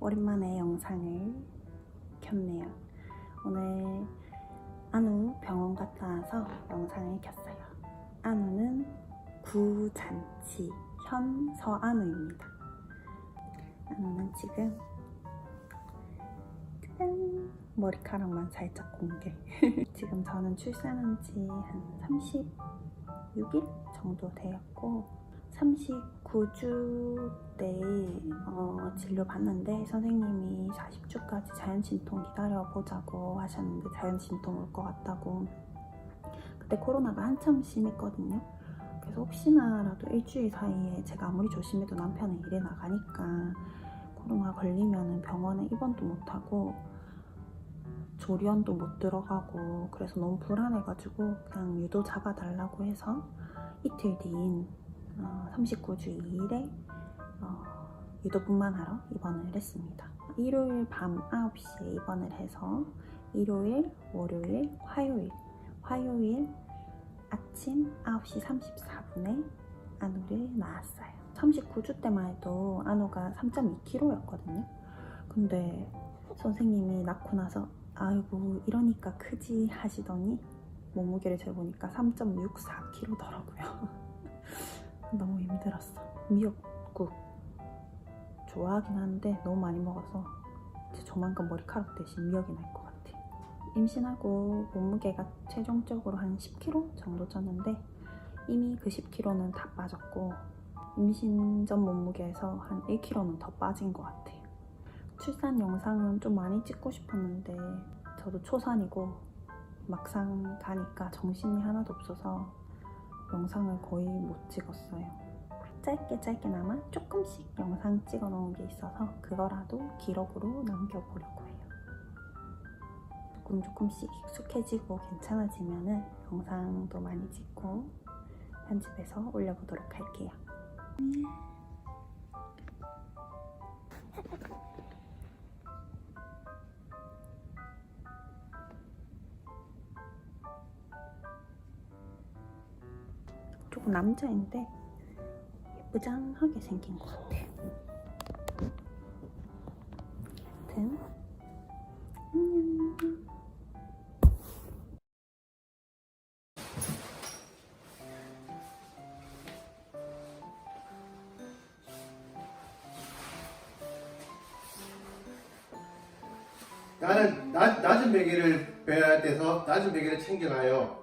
오랜만에 영상을 켰네요. 오늘 안우 병원 갔다 와서 영상을 켰어요. 안우는 구잔치 현서안우입니다. 안우는 지금 짠! 머리카락만 살짝 공개. 지금 저는 출산한 지 한 36일 정도 되었고 39주 때 어, 진료받는데 선생님이 40주까지 자연진통 기다려보자고 하셨는데 자연진통 올 것 같다고. 그때 코로나가 한참 심했거든요. 그래서 혹시나라도 일주일 사이에 제가 아무리 조심해도 남편은 일에 나가니까 코로나 걸리면 병원에 입원도 못하고 조련도 못 들어가고 그래서 너무 불안해가지고 그냥 유도 잡아달라고 해서 이틀 뒤인 어, 39주 2일에 어, 유도분만 하러 입원을 했습니다. 일요일 밤 9시에 입원을 해서 일요일, 월요일, 화요일, 화요일 아침 9시 34분에 안우를 낳았어요. 39주 때만 해도 안우가 3.2kg였거든요. 근데 선생님이 낳고 나서 아이고 이러니까 크지 하시더니 몸무게를 재보니까 3.64kg더라고요. 너무 힘들었어. 미역국 좋아하긴 하는데 너무 많이 먹어서 이제 조만간 머리카락 대신 미역이 날 것 같아. 임신하고 몸무게가 최종적으로 한 10kg 정도 쪘는데 이미 그 10kg는 다 빠졌고 임신 전 몸무게에서 한 1kg는 더 빠진 것 같아요. 출산 영상은 좀 많이 찍고 싶었는데 저도 초산이고 막상 가니까 정신이 하나도 없어서 영상을 거의 못 찍었어요. 짧게 짧게나마 조금씩 영상 찍어 놓은 게 있어서 그거라도 기록으로 남겨보려고 해요. 조금 조금씩 익숙해지고 괜찮아지면 은 영상도 많이 찍고 편집해서 올려보도록 할게요. 조금 남자인데 예쁘장하게 생긴 것 같아. 아무튼 안녕. 나는 낮, 낮은 베개를 빼야 돼서 낮은 베개를 챙겨놔요.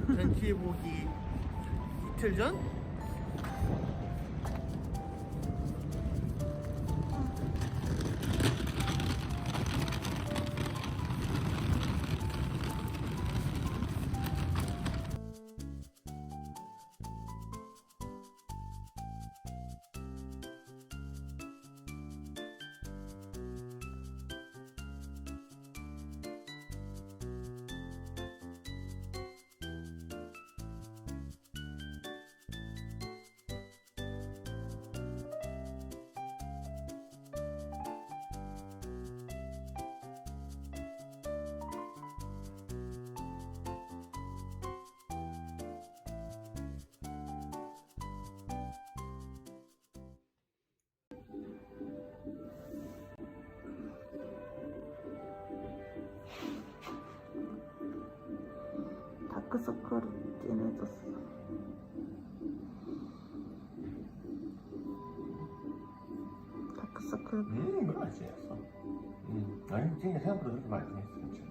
전시해 보기 이틀 전? 다크서클이 진해졌어. 다크서클 그 음, 그거 맛있었어. 음, 아니, 진짜 생각보다 그렇게 맛있긴 했어, 그치?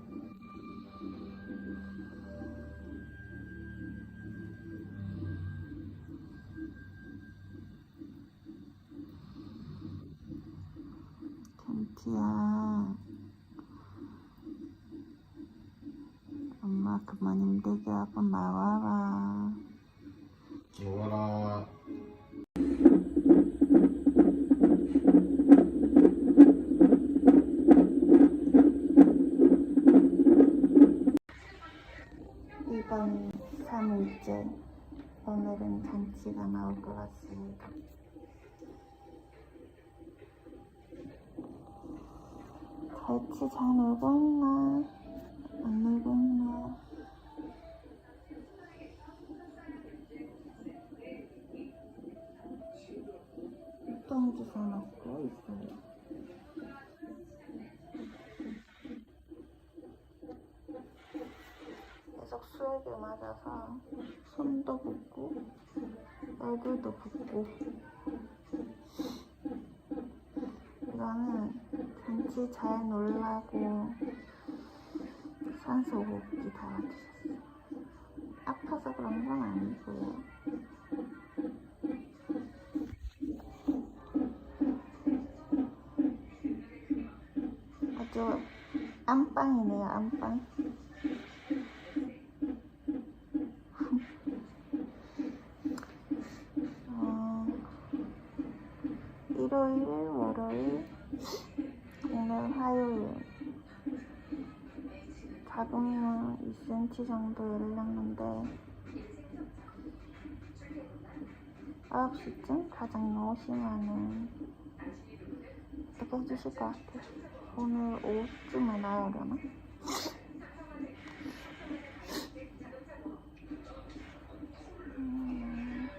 경치야 오늘은 잔치가 나올 것 같습니다 잔치 잘 놀고 있나? 안 놀고 있나? 똥주사 넣고 있어요 계속 수액에 맞아서 손도 붓고 얼굴도 붓고. 이거는 잔치 잘 놀라고 산소 호흡기 달아주셨어요 아파서 그런 건 아니고요 아주 안방이네요 안방 자궁은 2cm 정도 열렸는데 9시쯤 과장님 오시면은 어떻게 해주실 것 같아요 오늘 오후쯤에 나오려나? 음,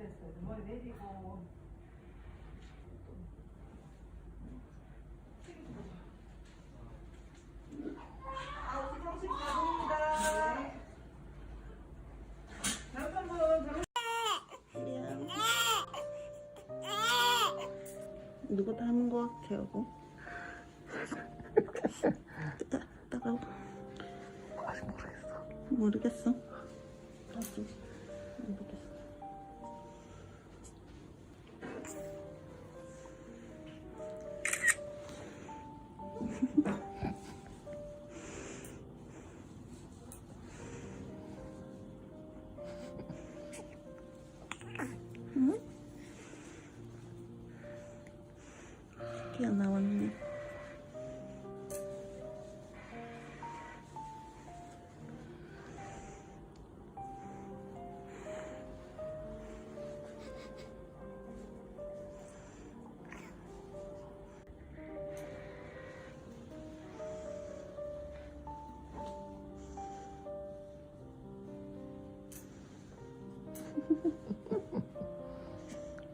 됐어요. 머리 내리고. 아홉 시. 잠깐만 잠깐. 누가 닮은 것 같아 여보 따- 따가워 아직 모르겠어. 모르겠어 모르겠어 튀어나왔네.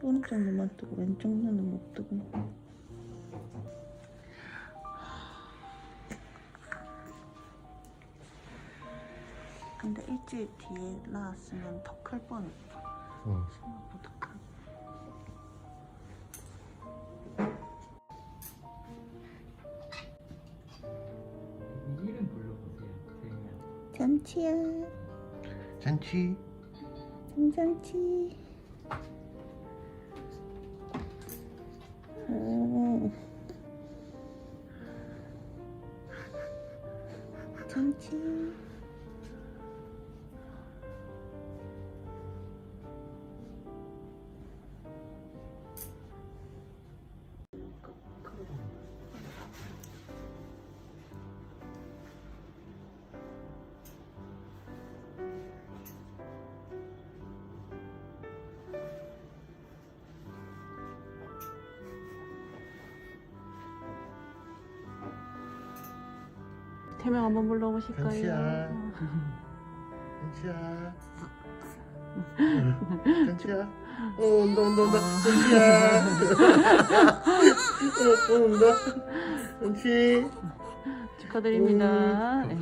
오른쪽 눈만 뜨고 왼쪽 눈은 못 뜨고 근데 일주일 뒤에 나왔으면 더 클 뻔했다 응. 생각보다 크 이름 불러보세요. 그냥 잔치야 잔치. 괜찮지? 음. 괜찮 지? 태명 한번 불러보실까요? 경치야. 은치야. 은치야. 어, 온다, 온다, 온다. 은치야. 어, 어, 온다. 은치. 축하드립니다. 네.